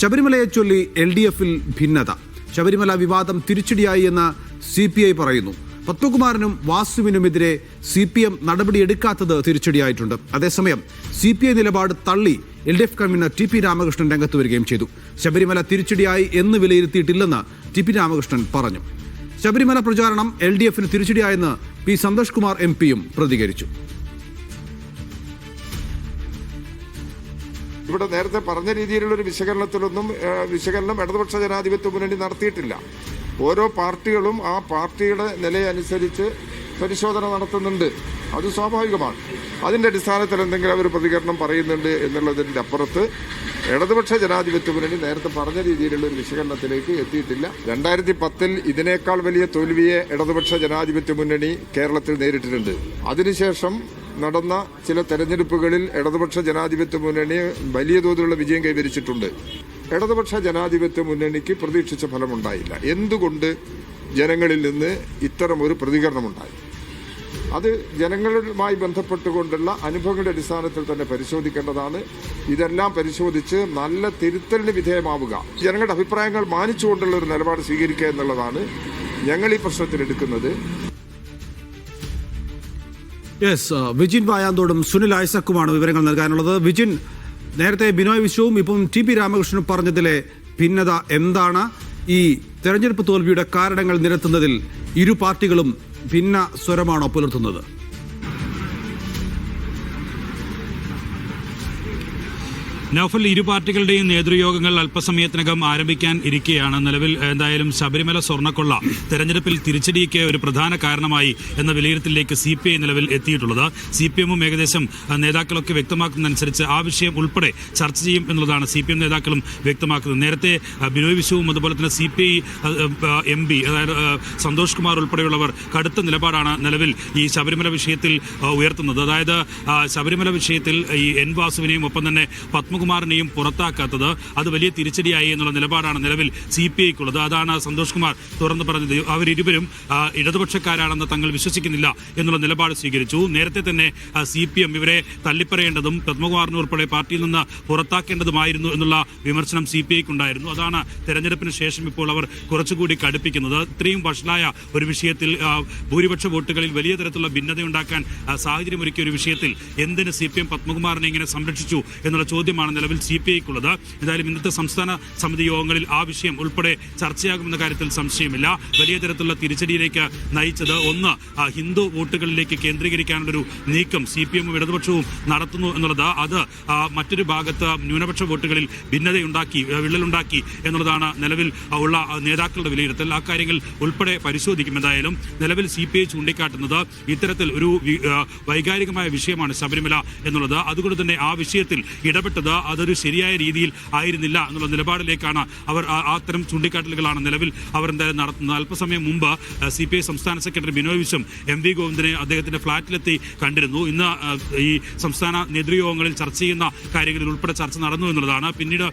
ശബരിമലയെ ചൊല്ലി L D എഫിൽ ഭിന്നത. ശബരിമല വിവാദം തിരിച്ചടിയായി എന്ന് സി പി ഐ പറയുന്നു. പത്മകുമാറിനും വാസുവിനുമെതിരെ സി പി എം നടപടിയെടുക്കാത്തത് തിരിച്ചടിയായിട്ടുണ്ട്. അതേസമയം സി പി ഐ നിലപാട് തള്ളി L D F convener T P Ramakrishnan രംഗത്ത് വരികയും ചെയ്തു. ശബരിമല തിരിച്ചടിയായി എന്ന് വിലയിരുത്തിയിട്ടില്ലെന്ന് ടി പി രാമകൃഷ്ണൻ പറഞ്ഞു. ശബരിമല പ്രചാരണം എൽ ഡി എഫിന് തിരിച്ചടിയായെന്ന് പി സന്തോഷ് കുമാർ എം പിയും പ്രതികരിച്ചു. ഇവിടെ നേരത്തെ പറഞ്ഞ രീതിയിലുള്ളൊരു വിശകലനത്തിലൊന്നും വിശകലനം ഇടതുപക്ഷ ജനാധിപത്യ മുന്നണി നടത്തിയിട്ടില്ല. ഓരോ പാർട്ടികളും ആ പാർട്ടിയുടെ നിലയനുസരിച്ച് പരിശോധന നടത്തുന്നുണ്ട്. അത് സ്വാഭാവികമാണ്. അതിന്റെ അടിസ്ഥാനത്തിൽ എന്തെങ്കിലും അവർ പ്രതികരണം പറയുന്നുണ്ട് എന്നുള്ളതിന്റെ അപ്പുറത്ത് ഇടതുപക്ഷ ജനാധിപത്യ മുന്നണി നേരത്തെ പറഞ്ഞ രീതിയിലുള്ള ഒരു വിശകലനത്തിലേക്ക് എത്തിയിട്ടില്ല. രണ്ടായിരത്തി പത്തിൽ ഇതിനേക്കാൾ വലിയ തോൽവിയെ ഇടതുപക്ഷ ജനാധിപത്യ മുന്നണി കേരളത്തിൽ നേരിട്ടിട്ടുണ്ട്. അതിനുശേഷം നടന്ന ചില തെരഞ്ഞെടുപ്പുകളിൽ ഇടതുപക്ഷ ജനാധിപത്യ മുന്നണി വലിയ തോതിലുള്ള വിജയം കൈവരിച്ചിട്ടുണ്ട്. ഇടതുപക്ഷ ജനാധിപത്യ മുന്നണിക്ക് പ്രതീക്ഷിച്ച ഫലമുണ്ടായില്ല. എന്തുകൊണ്ട് ജനങ്ങളിൽ നിന്ന് ഇത്തരം ഒരു പ്രതികരണമുണ്ടായി? അത് ജനങ്ങളുമായി ബന്ധപ്പെട്ടുകൊണ്ടുള്ള അനുഭവങ്ങളുടെ അടിസ്ഥാനത്തിൽ തന്നെ പരിശോധിക്കേണ്ടതാണ്. ഇതെല്ലാം പരിശോധിച്ച് നല്ല തിരുത്തലിന് വിധേയമാവുക. ജനങ്ങളുടെ അഭിപ്രായങ്ങൾ മാനിച്ചുകൊണ്ടുള്ള ഒരു നിലപാട് സ്വീകരിക്കുക എന്നുള്ളതാണ് ഞങ്ങൾ ഈ പ്രശ്നത്തിൽ എടുക്കുന്നത്. യെസ് വിജിൻ വായാന്തോടും സുനിൽ ഐസക്കുമാണ് വിവരങ്ങൾ നൽകാനുള്ളത്. വിജിൻ നേരത്തെ ബിനോയ് വിശ്വവും ഇപ്പം ടി പി രാമകൃഷ്ണനും പറഞ്ഞതിലെ ഭിന്നത എന്താണ്? ഈ തെരഞ്ഞെടുപ്പ് തോൽവിയുടെ കാരണങ്ങൾ നിരത്തുന്നതിൽ ഇരു പാർട്ടികളും ഭിന്ന സ്വരമാണോ പുലർത്തുന്നത്? നൌഫൽ ഇരു പാർട്ടികളുടെയും നേതൃയോഗങ്ങൾ അല്പസമയത്തിനകം ആരംഭിക്കാൻ ഇരിക്കുകയാണ് നിലവിൽ എന്തായാലും ശബരിമല സ്വർണക്കൊള്ള തെരഞ്ഞെടുപ്പിൽ തിരിച്ചടിക്ക് ഒരു പ്രധാന കാരണമായി എന്ന വിലയിരുത്തലിലേക്ക് സി പി ഐ നിലവിൽ എത്തിയിട്ടുള്ളത്. സി പി എമ്മും ഏകദേശം നേതാക്കളൊക്കെ വ്യക്തമാക്കുന്നതനുസരിച്ച് ആ വിഷയം ഉൾപ്പെടെ ചർച്ച ചെയ്യും എന്നുള്ളതാണ് സി പി എം നേതാക്കളും വ്യക്തമാക്കുന്നത്. നേരത്തെ ബിനോയ് വിശുവും അതുപോലെ തന്നെ C P I M P അതായത് സന്തോഷ് കുമാർ ഉൾപ്പെടെയുള്ളവർ കടുത്ത നിലപാടാണ് നിലവിൽ ഈ ശബരിമല വിഷയത്തിൽ ഉയർത്തുന്നത്. അതായത് ശബരിമല വിഷയത്തിൽ ഈ എൻ വാസുവിനെയും ഒപ്പം തന്നെ പത്മകുമാറിനെയും പുറത്താക്കാത്തത് അത് വലിയ തിരിച്ചടിയായി എന്നുള്ള നിലപാടാണ് നിലവിൽ സി പി ഐക്കുള്ളത്. അതാണ് സന്തോഷ് കുമാർ തുറന്നു പറഞ്ഞത്. അവരിരുവരും ഇടതുപക്ഷക്കാരാണെന്ന് തങ്ങൾ വിശ്വസിക്കുന്നില്ല എന്നുള്ള നിലപാട് സ്വീകരിച്ചു. നേരത്തെ തന്നെ സി പി എം ഇവരെ തള്ളിപ്പറയേണ്ടതും പത്മകുമാറിനുൾപ്പെടെ പാർട്ടിയിൽ നിന്ന് പുറത്താക്കേണ്ടതുമായിരുന്നു എന്നുള്ള വിമർശനം സി പി ഐക്കുണ്ടായിരുന്നു. അതാണ് തെരഞ്ഞെടുപ്പിന് ശേഷം ഇപ്പോൾ അവർ കുറച്ചുകൂടി കടുപ്പിക്കുന്നത്. ഇത്രയും വഷളായ ഒരു വിഷയത്തിൽ ഭൂരിപക്ഷ വോട്ടുകളിൽ വലിയ തരത്തിലുള്ള ഭിന്നതയുണ്ടാക്കാൻ സാഹചര്യമൊരുക്കിയ ഒരു വിഷയത്തിൽ എന്തിന് സി പി എം പത്മകുമാറിനെ ഇങ്ങനെ സംരക്ഷിച്ചു എന്നുള്ള ചോദ്യമാണ് നിലവിൽ സി പി ഐക്കുള്ളത്. എന്തായാലും ഇന്നത്തെ സംസ്ഥാന സമിതി യോഗങ്ങളിൽ ആ വിഷയം ഉൾപ്പെടെ ചർച്ചയാകുമെന്ന കാര്യത്തിൽ സംശയമില്ല. വലിയ തരത്തിലുള്ള തിരിച്ചടിയിലേക്ക് നയിച്ചത് ഒന്ന് ഹിന്ദു വോട്ടുകളിലേക്ക് കേന്ദ്രീകരിക്കാനുള്ളൊരു നീക്കം സി പി എമ്മും ഇടതുപക്ഷവും നടത്തുന്നു എന്നുള്ളത്. അത് മറ്റൊരു ഭാഗത്ത് ന്യൂനപക്ഷ വോട്ടുകളിൽ ഭിന്നതയുണ്ടാക്കി വിള്ളലുണ്ടാക്കി എന്നുള്ളതാണ് നിലവിൽ ഉള്ള നേതാക്കളുടെ വിലയിരുത്തൽ. ആ കാര്യങ്ങൾ ഉൾപ്പെടെ പരിശോധിക്കും. എന്തായാലും നിലവിൽ സി പി ഐ ചൂണ്ടിക്കാട്ടുന്നത് ഇത്തരത്തിൽ ഒരു വൈകാരികമായ വിഷയമാണ് ശബരിമല എന്നുള്ളത്. അതുകൊണ്ട് തന്നെ ആ വിഷയത്തിൽ ഇടപെട്ടത് അതൊരു ശരിയായ രീതിയിൽ ആയിരുന്നില്ല എന്നുള്ള നിലപാടിലേക്കാണ് അവർ അത്തരം ചൂണ്ടിക്കാട്ടലുകളാണ് നിലവിൽ അവർ എന്തായാലും നടത്തുന്നത്. അല്പസമയം മുമ്പ് സി പി ഐ സംസ്ഥാന secretary Binoy Viswam M V ഗോവിന്ദനെ അദ്ദേഹത്തിന്റെ ഫ്ളാറ്റിലെത്തി കണ്ടിരുന്നു. ഇന്ന് ഈ സംസ്ഥാന നേതൃയോഗങ്ങളിൽ ചർച്ച ചെയ്യുന്ന കാര്യങ്ങളിൽ ഉൾപ്പെടെ ചർച്ച നടന്നു എന്നുള്ളതാണ്. പിന്നീട്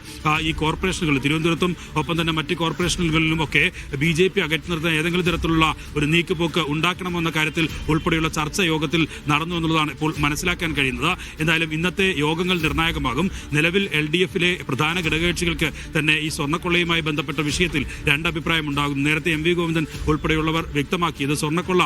ഈ കോർപ്പറേഷനുകൾ തിരുവനന്തപുരത്തും ഒപ്പം തന്നെ മറ്റ് കോർപ്പറേഷനുകളിലും ഒക്കെ ബി ജെ പി അകറ്റി നിർത്താൻ ഏതെങ്കിലും തരത്തിലുള്ള ഒരു നീക്കുപോക്ക് ഉണ്ടാക്കണമെന്ന കാര്യത്തിൽ ഉൾപ്പെടെയുള്ള ചർച്ച യോഗത്തിൽ നടന്നു എന്നുള്ളതാണ് ഇപ്പോൾ മനസ്സിലാക്കാൻ കഴിയുന്നത്. എന്തായാലും ഇന്നത്തെ യോഗങ്ങൾ നിർണായകമാകും. നിലവിൽ എൽ ഡി എഫിലെ പ്രധാന ഘടകകക്ഷികൾക്ക് തന്നെ ഈ സ്വർണക്കൊള്ളയുമായി ബന്ധപ്പെട്ട വിഷയത്തിൽ രണ്ടഭിപ്രായം ഉണ്ടാകും നേരത്തെ എം വി ഗോവിന്ദൻ ഉൾപ്പെടെയുള്ളവർ വ്യക്തമാക്കിയത് സ്വർണക്കൊള്ള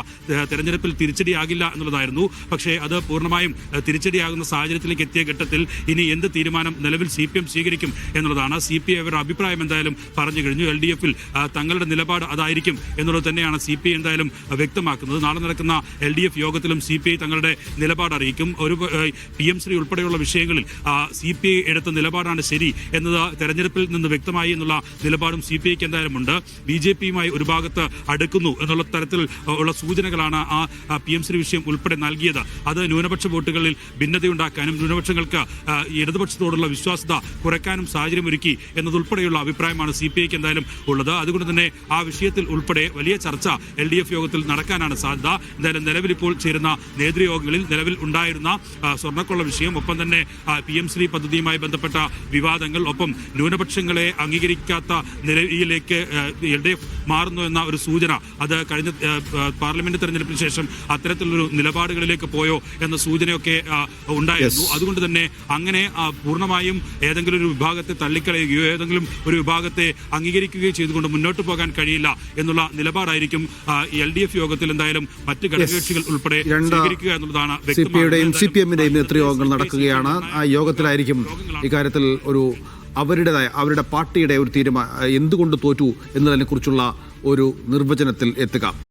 തെരഞ്ഞെടുപ്പിൽ തിരിച്ചടിയാകില്ല എന്നുള്ളതായിരുന്നു. പക്ഷേ അത് പൂർണമായും തിരിച്ചടിയാകുന്ന സാഹചര്യത്തിലേക്ക് എത്തിയ ഘട്ടത്തിൽ ഇനി എന്ത് തീരുമാനം നിലവിൽ സി പി എം സ്വീകരിക്കും എന്നുള്ളതാണ് സി പി ഐ അവരുടെ അഭിപ്രായം എന്തായാലും പറഞ്ഞു കഴിഞ്ഞു. എൽ ഡി എഫിൽ തങ്ങളുടെ നിലപാട് അതായിരിക്കും എന്നുള്ളത് തന്നെയാണ് സി പി ഐ എന്തായാലും വ്യക്തമാക്കുന്നത്. നാളെ നടക്കുന്ന എൽ ഡി എഫ് യോഗത്തിലും സി പി ഐ തങ്ങളുടെ നിലപാട് അറിയിക്കും. ഒരു പി എം ശ്രീ ഉൾപ്പെടെയുള്ള വിഷയങ്ങളിൽ സി പി ഐ എടുത്ത നിലപാടാണ് ശരി എന്നത് തെരഞ്ഞെടുപ്പിൽ നിന്ന് വ്യക്തമായി എന്നുള്ള നിലപാടും സി പി ഐക്ക് എന്തായാലും ഉണ്ട്. ബി ജെ പിയുമായി ഒരു ഭാഗത്ത് അടുക്കുന്നു എന്നുള്ള തരത്തിൽ ഉള്ള സൂചനകളാണ് ആ പി എം ശ്രീ വിഷയം ഉൾപ്പെടെ നൽകിയത്. അത് ന്യൂനപക്ഷ വോട്ടുകളിൽ ഭിന്നതയുണ്ടാക്കാനും ന്യൂനപക്ഷങ്ങൾക്ക് ഇടതുപക്ഷത്തോടുള്ള വിശ്വാസ്യത കുറയ്ക്കാനും സാഹചര്യമൊരുക്കി എന്നതുൾപ്പെടെയുള്ള അഭിപ്രായമാണ് സി പി ഐക്ക് എന്തായാലും ഉള്ളത്. അതുകൊണ്ട് തന്നെ ആ വിഷയത്തിൽ ഉൾപ്പെടെ വലിയ ചർച്ച എൽ ഡി എഫ് യോഗത്തിൽ നടക്കാനാണ് സാധ്യത. എന്തായാലും നിലവിൽ ഇപ്പോൾ ചേരുന്ന നേതൃയോഗങ്ങളിൽ നിലവിൽ ഉണ്ടായിരുന്ന സ്വർണക്കൊള്ള വിഷയം ഒപ്പം തന്നെ പി എം ശ്രീ പദ്ധതിയുമായി ബന്ധപ്പെട്ട വിവാദങ്ങൾ ഒപ്പം ന്യൂനപക്ഷങ്ങളെ അംഗീകരിക്കാത്ത നിലയിലേക്ക് എൽ ഡി എഫ് മാറുന്നു എന്ന ഒരു സൂചന അത് കഴിഞ്ഞ പാർലമെന്റ് തെരഞ്ഞെടുപ്പിന് ശേഷം അത്തരത്തിലൊരു നിലപാടുകളിലേക്ക് പോയോ എന്ന സൂചനയൊക്കെ ഉണ്ടായിരുന്നു. അതുകൊണ്ട് തന്നെ അങ്ങനെ പൂർണമായും ഏതെങ്കിലും ഒരു വിഭാഗത്തെ തള്ളിക്കളയുകയോ ഏതെങ്കിലും ഒരു വിഭാഗത്തെ അംഗീകരിക്കുകയോ ചെയ്തുകൊണ്ട് മുന്നോട്ട് പോകാൻ കഴിയില്ല എന്നുള്ള നിലപാടായിരിക്കും എൽ ഡി എഫ് യോഗത്തിൽ എന്തായാലും മറ്റ് ഘടകകക്ഷികൾ ഉൾപ്പെടെ സ്വീകരിക്കുക എന്നുള്ളതാണ് ഐയുടെയും സി പി എമ്മിന്റെയും. നേതൃയോഗങ്ങൾ നടക്കുകയാണ്. ആ യോഗത്തിലായിരിക്കും ഇക്കാര്യത്തിൽ ഒരു അവരുടേതായ അവരുടെ പാർട്ടിയുടെ ഒരു തീരുമാനം എന്തുകൊണ്ട് തോറ്റു എന്നതിനെക്കുറിച്ചുള്ള ഒരു നിർവചനത്തിൽ എത്തുക.